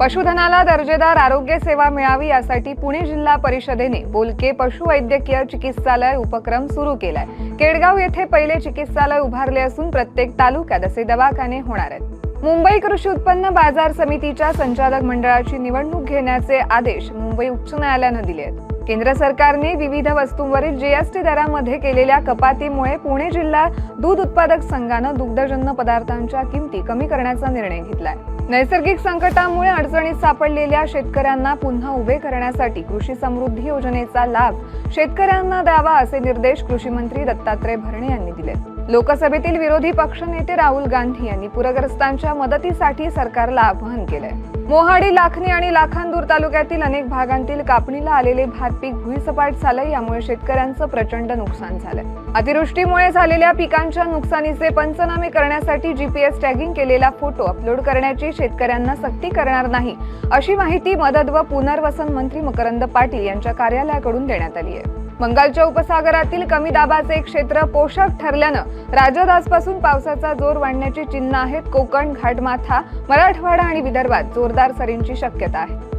पशुधनाला दर्जेदार आरोग्य सेवा मिळावी यासाठी पुणे जिल्हा परिषदेने बोलके पशुवैद्यकीय चिकित्सालय उपक्रम सुरू केलाय. केडगाव येथे पहिले चिकित्सालय उभारले असून प्रत्येक तालुक्यात असे दवाखाने होणार आहेत. मुंबई कृषी उत्पन्न बाजार समितीच्या संचालक मंडळाची निवडणूक घेण्याचे आदेश मुंबई उच्च न्यायालयानं दिले आहेत. केंद्र सरकारने विविध वस्तूंवरील जीएसटी दरामध्ये केलेल्या कपातीमुळे पुणे जिल्हा दूध उत्पादक संघानं दुग्धजन्य पदार्थांच्या किमती कमी करण्याचा निर्णय घेतलाय. नैसर्गिक संकटामुळे अडचणीत सापडलेल्या शेतकऱ्यांना पुन्हा उभे करण्यासाठी कृषी समृद्धी योजनेचा लाभ शेतकऱ्यांना द्यावा असे निर्देश कृषी मंत्री दत्तात्रय भरणे यांनी दिले. लोकसभेतील विरोधी पक्षनेते राहुल गांधी यांनी पूरग्रस्तांच्या मदतीसाठी सरकारला आवाहन केलंय. मोहाडी लाखणी आणि लाखांदूर तालुक्यातील अनेक भागांतील कापणीला आलेले भात पीक भुईसपाट झालं यामुळे शेतकऱ्यांचं प्रचंड नुकसान झालं अतिवृष्टीमुळे झालेल्या पिकांच्या नुकसानीचे पंचनामे करण्यासाठी जीपीएस टॅगिंग केलेला फोटो अपलोड करण्याची शेतकऱ्यांना सक्ती करणार नाही अशी माहिती मदत व पुनर्वसन मंत्री मकरंद पाटील यांच्या कार्यालयाकडून देण्यात आली आहे. बंगालच्या उपसागरातील कमी दाबाचे क्षेत्र पोषक ठरल्यानं राज्यात आजपासून पावसाचा जोर वाढण्याची चिन्ह आहेत कोकण घाटमाथा मराठवाडा आणि विदर्भात जोरदार सरींची शक्यता आहे.